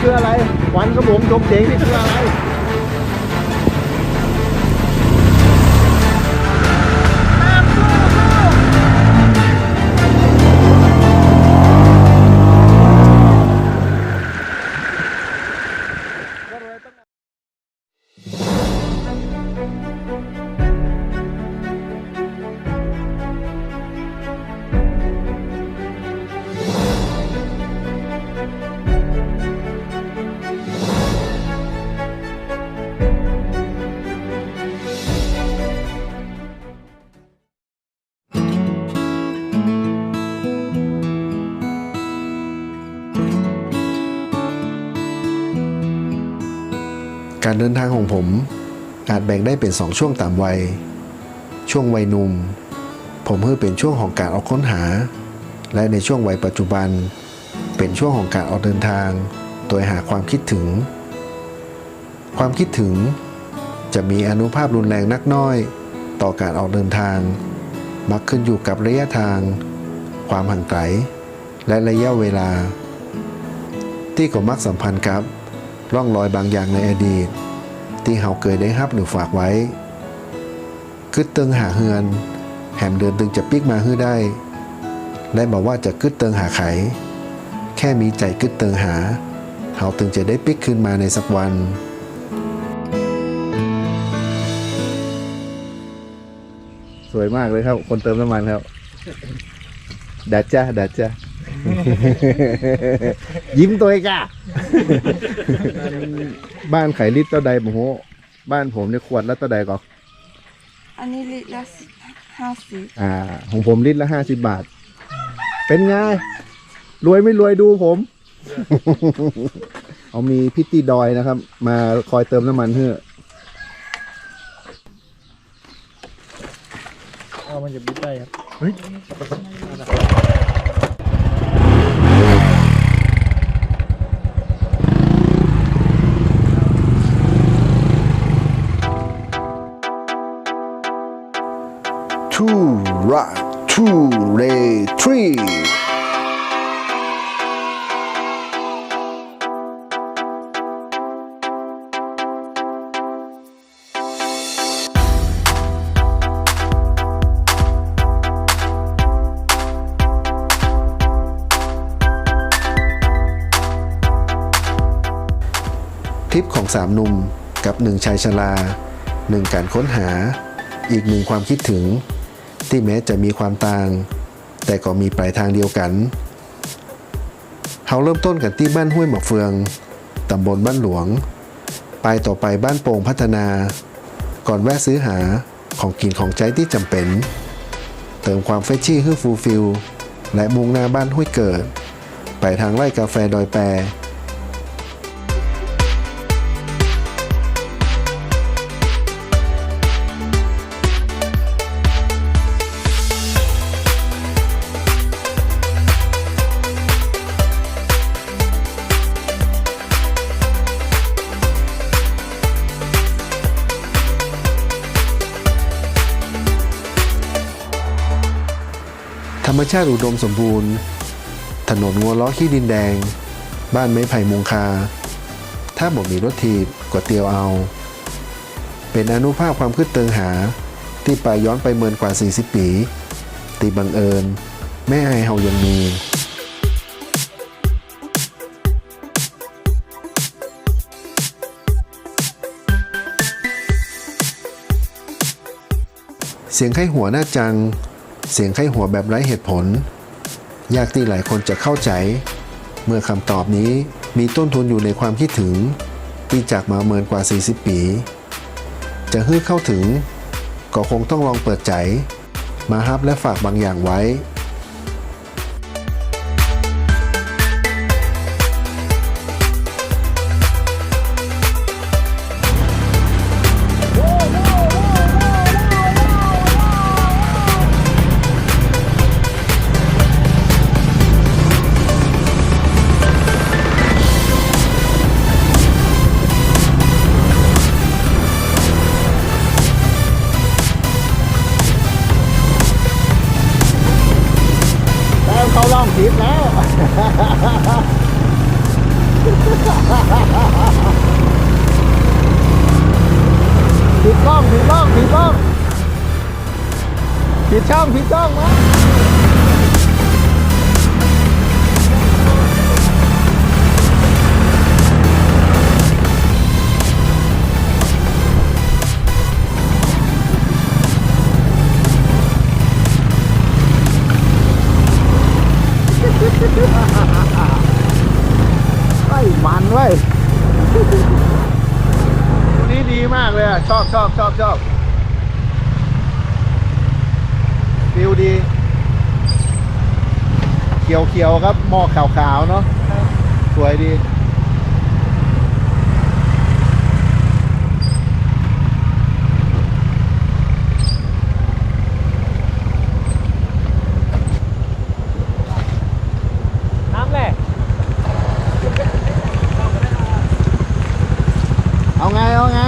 คืออะไรควันขโมงจมเจงนี่คืออะไร เดินทางของผมอาจแบ่งได้เป็นสองช่วงตามวัย ช่วงวัยหนุ่ม ผมเพื่อเป็นช่วงของการออกค้นหา และในช่วงวัยปัจจุบัน เป็นช่วงของการออกเดินทาง โดยหาความคิดถึง ความคิดถึง จะมีอนุภาพรุนแรงนักน้อย ต่อการออกเดินทาง มักขึ้นอยู่กับระยะทาง ความห่างไกล และระยะเวลา ที่ก็มักสัมพันธ์กับร่องรอยบางอย่างในอดีต ที่เฮาเคยได้รับหรือฝากไว้กึดเติงหาเฮือน แหมเดินตึงจะปิกมาฮื้อได้ และบอกว่าจะกึดเติงหาไข แค่มีใจกึดเติงหาเฮาตึงจะได้ปิกขึ้นมาในสักวันสวยมากเลยครับ คนเติมน้ำมันครับดัดจ้าดัดจ้า ยิ้มตัวเองอะบ้านไขลิตรเท่าใดผมโหบ้านผมเนี่ยขวดละเท่าใดก็อันนี้ลิตรละห้าสิบอ่า ของผมลิตรละห้าสิบบาท เป็นไง รวยไม่รวยดูผม เอามีพิตตี้ดอยนะครับ มาคอยเติมน้ำมันเพื่อเอามันจะบิดได้ครับเฮ้ย rock two lay three ทริปของสามหนุ่มกับหนึ่งชายชราหนึ่งการค้นหา อีกหนึ่งความคิดถึง ที่แม้จะมีความต่าง แต่ก็มีปลายทางเดียวกันเขาเริ่มต้นกันที่บ้านห้วยหมอกเฟือง ตำบลบ้านหลวง ไปต่อไปบ้านโป่งพัฒนา ก่อนแวะซื้อหาของกินของใจที่จำเป็น เติมความเฟชชี่ให้ฟูลฟิลและมุ่งหน้าบ้านห้วยเกิด ไปทางไร่กาแฟดอยแปร มชาติอุดมสมบูรณ์ ถนนงัวล้อขี้ดินแดง บ้านไม้ไผ่มุงคา ถ้าบอกมีรถทีบก็เตียวเอา เป็นอนุภาพความคืดเติงหา ที่ไปย้อนไปเมินกว่า 40 ปี ตีบังเอิญ แม่ไอเฮายังมีเสียงไข้หัวหน้าจัง เสียงไข้หัวแบบไร้เหตุผล ยากที่หลายคนจะเข้าใจ เมื่อคำตอบนี้มีต้นทุนอยู่ในความคิดถึง ที่จากมาเมินกว่า 40 ปี จะฮื้อเข้าถึง ก็คงต้องลองเปิดใจ มาฮับและฝากบางอย่างไว้ เขียวเขียวๆครับหมอกขาวขาวๆเนาะสวยดี น้ำแหละเอาไง เอาไง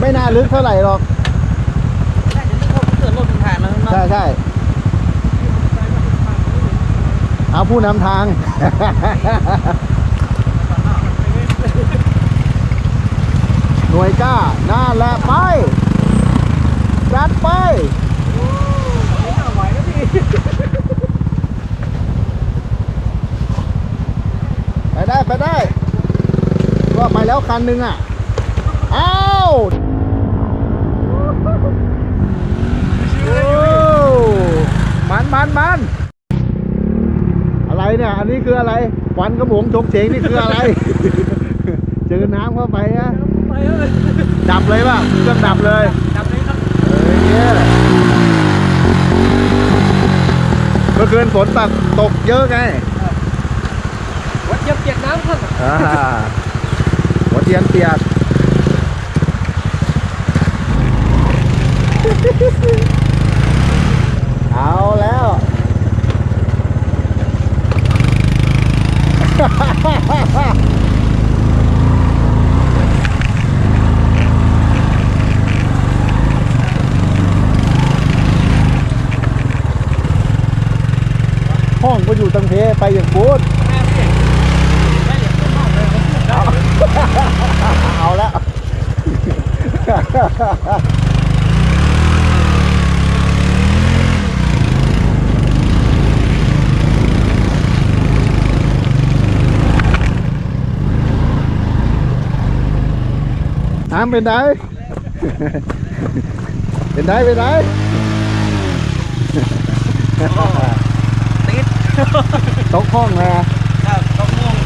ไม่น่าลึกเท่าไหร่หรอก ได้จะนี่เขาเกิดรถผ่านแล้วเนาะ ใช่ใช่เอา ผู้นำทาง หน่วยก้าหน่าแหละไป จัดไปไหวแล้วพี่ไปได้ ไปได้ ก็ไปแล้วคันหนึ่งอะ อ้าวโอ้มันมันมันอะไรเนี่ยอันนี้คืออะไรควันกระหมงชกเฉงนี่คืออะไร เจอน้ำเข้าไปอะไปเลยดับเลยป่ะเครื่องดับเลยจับเลยครับเออเนี่ยเมื่อคืนฝนตกตกเยอะไงวัดเย็บเปียกน้ำครับอ่าหัวเทียนเปียกเอาแล้ว ห้องก็อยู่ตังเพไปอย่างบูดเอาแล้ว น้ำเป็นไงเป็นไงเป็นไงติดตกห้องเลยอะ ครับต้องม่วง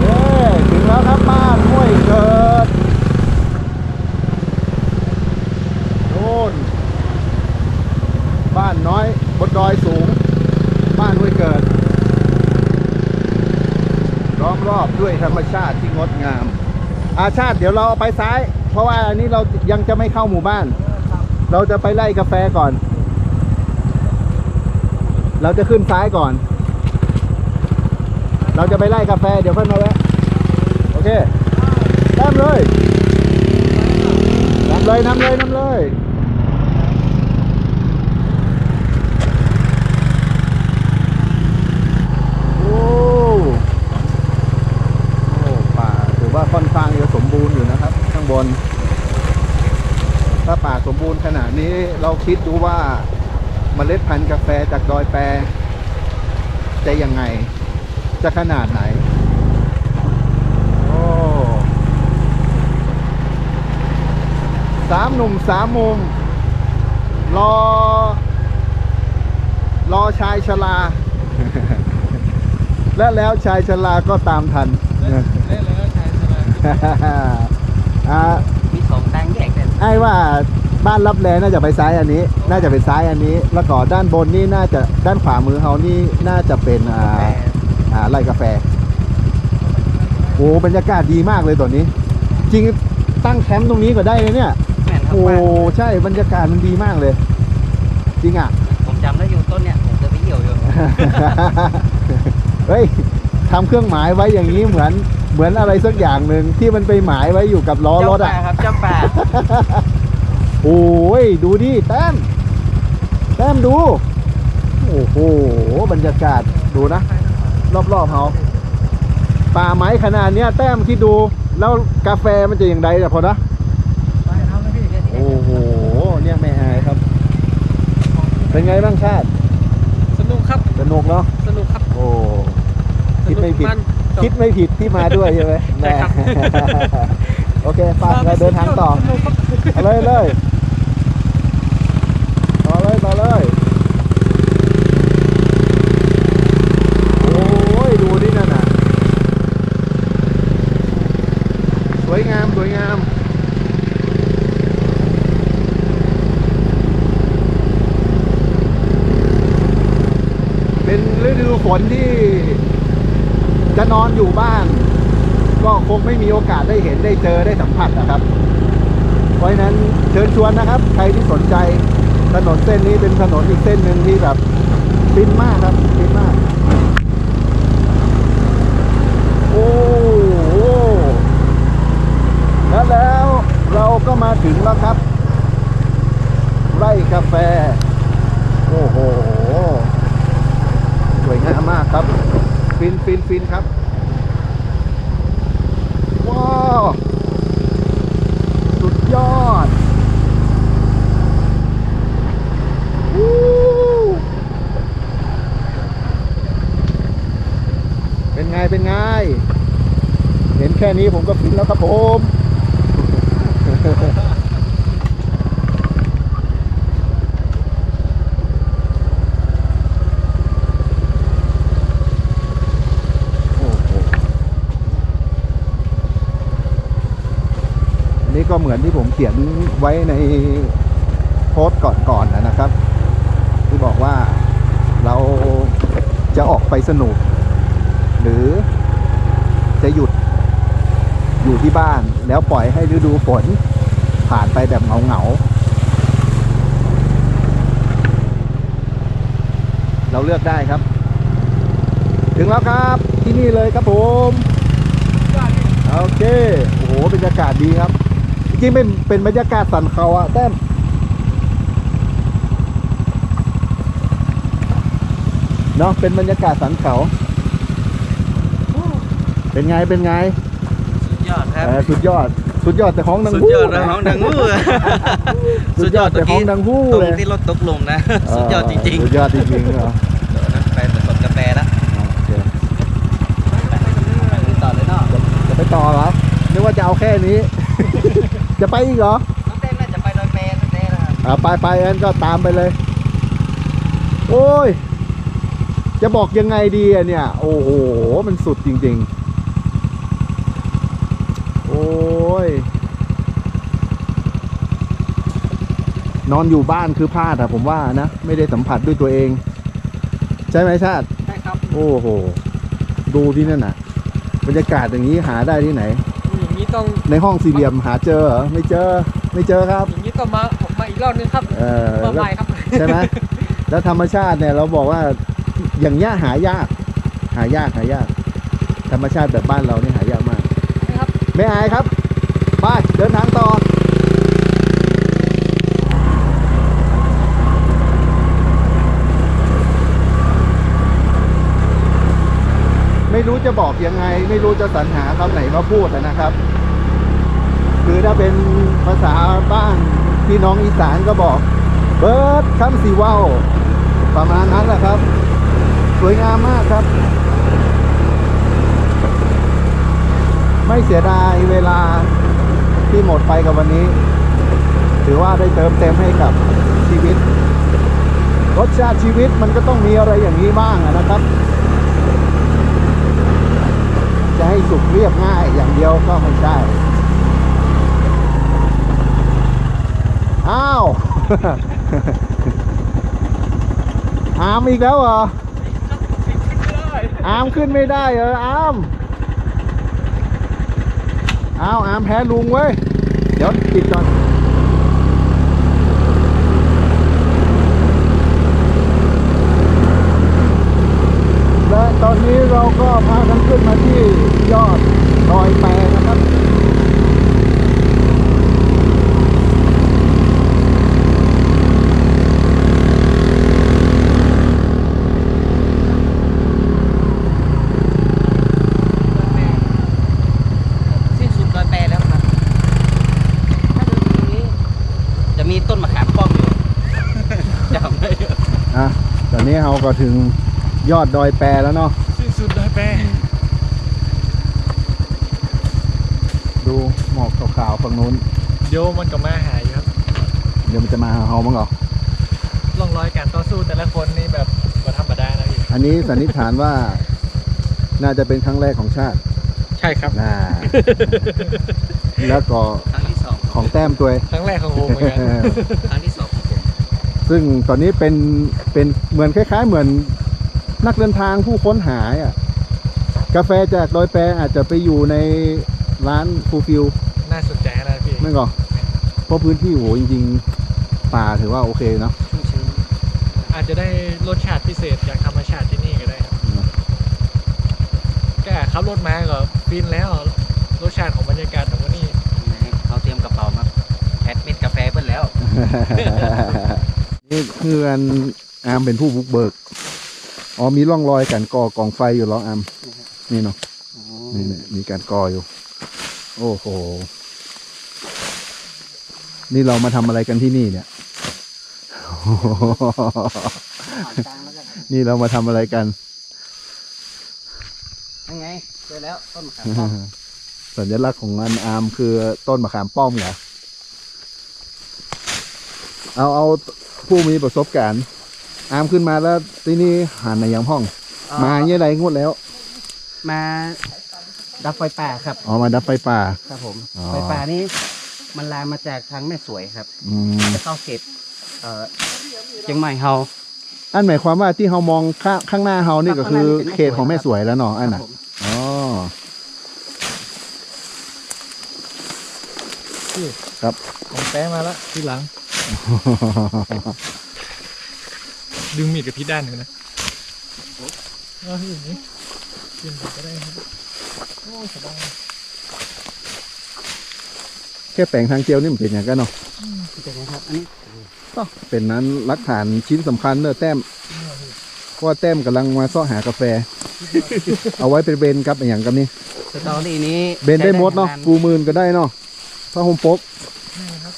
เย้ถึงแล้วครับบ้านห้วยเกิดโน่นบ้านน้อยบนดอยสูง บ้านห้วยเกิด ล้อมรอบด้วยธรรมชาติที่งดงาม อาชาติเดี๋ยวเราเอาไปซ้าย เพราะว่าอันนี้เรายังจะไม่เข้าหมู่บ้าน เราจะไปไล่กาแฟก่อน เราจะขึ้นซ้ายก่อน เราจะไปไล่กาแฟเดี๋ยวเพื่อนมาแวะโอเคนำเลยนำเลยนำเลยนำเลย โอ้ โอ้ป่าถือว่าค่อนข้างจะสมบูรณ์อยู่ น ถ้าป่าสมบูรณ์ขนาดนี้เราคิดดูว่าเมล็ดพันธุ์กาแฟจากดอยแปรจะยังไง จะขนาดไหน โอ้สามหนุ่มสามมุม รอ รอชายชราและแล้วชายชราก็ตามทันเล่นแล้วช่ใช่ไหม อ่ามีสองทางแยกกันไอ้ว่าบ้านรับแลน่าจะไปซ้ายอันนี้ น่าจะเป็นซ้ายอันนี้ แล้วก็ด้านบนนี่น่าจะด้านขวามือเขานี่น่าจะเป็นอ่าอ่าไร่กาแฟโอ้บรรยากาศดีมากเลยตัวนี้ จริงตั้งแคมป์ตรงนี้ก็ได้เลยเนี่ย แม่นครับโอ้บ้านใช่บรรยากาศมันดีมากเลย จริงอะ ผมจำได้อยู่ต้นเนี่ยผมจะไปเหี่ยวอยู่ เฮ้ยทำเครื่องหมายไว้อย่างนี้เหมือน เหมือนอะไรสักอย่างหนึ่งที่มันไปหมายไว้อยู่กับล้อรถเจ้าอะแปะครับเจ้าแปะโอ้ยดูดิแต้มแต้มดู โอ้โห บรรยากาศดูนะ รอบๆเขาป่าไม้ขนาดเนี้ยแต้มคิดดู แล้วกาแฟมันจะอย่างไรเนี่ยพอนะไปเอาเลยพี่เดี๋ยวนี้โอ้โหเนี่ยไม่อายครับ เป็นไงบ้างชาติ สนุกครับ สนุกเนาะสนุกครับ โอ้คิดไม่ผิดสนุกน คิดไม่ผิดที่มาด้วยใช่ไหมใช่ครับแหม่โอเคไปเราเดินทางต่อสนุกครับเอาเลยเลยต่อเลยต่อเลยโอ้ยดูนี่นั่นน่ะสวยงามสวยงามเป็นฤดูฝนที่ จะนอนอยู่บ้าน ก็คงไม่มีโอกาสได้เห็นได้เจอได้สัมผัสนะครับ เพราะฉะนั้นเชิญชวนนะครับ ใครที่สนใจถนนเส้นนี้เป็นถนนอีกเส้นหนึ่งที่แบบฟินมากครับฟินมาก โอ้โหแล้วแล้วเราก็มาถึงแล้วครับไร่กาแฟ โอ้โห สวยงามมากครับ ฟินฟินฟินครับ ว้าว สุดยอดวู้เป็นไง เป็นไง เห็นแค่นี้ผมก็ฟินแล้วครับผม โอ้โหอันนี้ ก็เหมือนที่ผมเขียนไว้ในโพสต์ก่อนๆนะนะครับ ที่บอกว่าเราจะออกไปสนุก หรือจะหยุดอยู่ที่บ้านแล้วปล่อยให้ฤดูฝนผ่านไปแบบเหงาๆเราเลือกได้ครับ ถึงแล้วครับที่นี่เลยครับผม โอเค โอ้โหบรรยากาศดีครับ จริงๆเป็นเป็นบรรยากาศสันเขาอะแต้มเนาะเป็นบรรยากาศสันเขา เป็นไงเป็นไงสุดยอดครับเออสุดยอด สุดยอดแต่ของดังสุดฮู้ยอดนะของดังหู้สุดยอดแต่ของดังฮู้ตรเลยงที่รถตกหลุมนะ สุดยอดจริงสุดยอดจริงๆเหรอๆเดี๋ยวนะไปผสมกาแฟแล้วโอเคไปต่อเลยเนาะจะไปต่อเหรอนึกว่าจะเอาแค่นี้ จะไปอีกเหรอน้องเต้นน่าจะไปดอยแปรนั่นเต้นะครับอ่าไปไปงั้นก็ตามไปเลย โอ้ย จะบอกยังไงดีอะเนี่ย โอ้โห มันสุดจริง ๆ โอ้ย นอนอยู่บ้านคือพลาดอะผมว่านะ ไม่ได้สัมผัสด้วยตัวเอง ใช่ไหมชาติ ใช่ครับ โอ้โห ดูที่นั่นน่ะ บรรยากาศอย่างนี้หาได้ที่ไหน อย่างนี้ต้องในห้องสี่เหลี่ยมหาเจอเหรอไม่เจอไม่เจอครับ อย่างนี้ต้องมาออกมาอีกรอบนึงครับเออมาแล้วใหม่ครับใช่ไหมแล้วธรรมชาติเนี่ยเราบอกว่าอย่างเงี้ยหายาก หายากหายาก ธรรมชาติแบบบ้านเรานี่หายากมากนะครับไม่อายครับไปเดินทางต่อ ไม่ รู้จะบอกยังไง ไม่รู้จะสรรหาคำไหนมาพูดนะครับ คือถ้าเป็นภาษาบ้านพี่น้องอีสานก็บอก เบิร์ดคำสีว่าวประมาณนั้นแหละครับ สวยงามมากครับ ไม่เสียดายเวลาที่หมดไปกับวันนี้ ถือว่าได้เติมเต็มให้กับชีวิต รสชาติชีวิตมันก็ต้องมีอะไรอย่างนี้บ้างนะครับ จะให้สุขเรียบง่ายอย่างเดียวก็ไม่ใช่อ้าวอามอีกแล้วเหรออามขึ้นไม่ได้เหรออามอ้าวอามแพ้ลุงเว้ย เดี๋ยวปิดก่อน และตอนนี้เราก็พากันขึ้นมาที่ยอดด อนนี้เรา ก็ถึงยอดดอยแปรแล้วเนาะสิ้นสุดเลยแปรดูหมอกขาวๆฝั่งนู้นโยมันก็มาหายครับ เดี๋ยวมันจะมาหาเฮามั้งเหรอร่องรอยการต่อสู้แต่ละคนนี่แบบก็ธรรมดานะพี่อันนี้สันนิษฐานว่า น่าจะเป็นครั้งแรกของชาติใช่ครับน่าแล้วก็ครั้งที่สองของแต้มตัวเองครั้งแรกของโฮมเหมือนกันครั้งที่สองของผม ซึ่งตอนนี้เป็นเป็นเหมือนคล้าย ๆ เหมือนนักเดินทางผู้ค้นหาอะกาแฟจากดอยแปรอาจจะไปอยู่ในร้านฟูฟิลน่าสนใจนะพี่ไม่ก่อเพราะพื้นที่โหจริง ๆ ป่าถือว่าโอเคเนาะชุ่มชื้นอาจจะได้รสชาติพิเศษจากธรรมชาติที่นี่ก็ได้ครับแกขับรถมาก็ฟินแล้วรสชาติของบรรยากาศของวันนี้เขาเตรียมกระเป๋ามาแพดเม็ดกาแฟเปิ้ลแล้ว นี่คืออันอาร์มเป็นผู้บุกเบิก อ๋อมีร่องรอยการก่อกองไฟอยู่เหรออาร์มนี่เนาะนี่เนี่ยมีการก่ออยู่ โอ้โห นี่เรามาทำอะไรกันที่นี่เนี่ยนี่เรามาทำอะไรกันยังไงเจอแล้วต้นมะขามป้อมสัญลักษณ์ของอันอาร์มคือต้นมะขามป้อมเหรอเอาเอา ผู้มีประสบการณ์ อาร์มขึ้นมาแล้วที่นี่หันในยังห้อง มาเยี่ยไรงวดแล้ว มาดับไฟป่าครับอ๋อมาดับไฟป่าครับผมอ๋อไฟป่านี้มันลามมาจากทางแม่สวยครับอืมจะเข้าเขตเอ่อเชียงใหม่เฮาอันหมายความว่าที่เฮามองข้างข้างหน้าเฮานี่ก็คือข้างหน้านี่เป็นเขตของแม่สวยแล้วเนาะอันคน่ะรับผมอ๋อครับของแปรมาแล้วที่หลัง ดึงมีดกับพี่ด้านหนึ่งนะเอาที่อย่างนี้กินไปก็ได้ครับโอ้สบายแค่แปลงทางเจียวนี่มันเป็นอย่างกันเนาะเป็นไงครับอันนี้ก็เป็นนั้นหลักฐานชิ้นสำคัญเนอะแต้มเพราะว่าแต้มกำลังมาซ่อหากาแฟ เอาไว้เป็นเบนครับอย่างกับนี้สตอรี่นี้เบนได้หมดเนาะใช้ปูหมื่นก็ได้เนาะถ้าโฮมปก นี่ครับ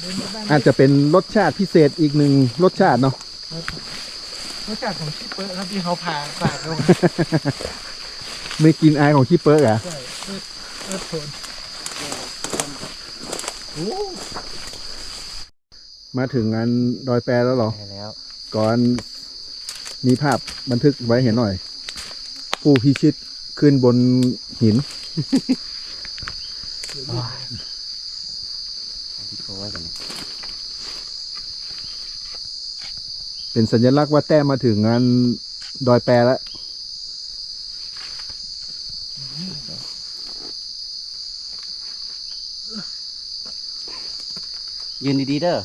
เดินมาบ้าน อาจจะเป็นรสชาติพิเศษอีกหนึ่งรสชาติเนาะรสชาติของชิปเปอร์ครับที่เขาพาฝากเรามาไม่กินอายของขี้เปิ๊กอะใช่เอิร์ดเอิร์ดโทนมาถึงงานดอยแปรแล้วเหรอใช่แล้ว ก่อนมีภาพบันทึกไว้เห็นหน่อย ผู้พิชิตขึ้นบนหินโอ้ยกันเนี่ย เป็นสัญลักษณ์ว่าแต้มมาถึงงานดอยแปรแล้วยืนดีๆเด้อ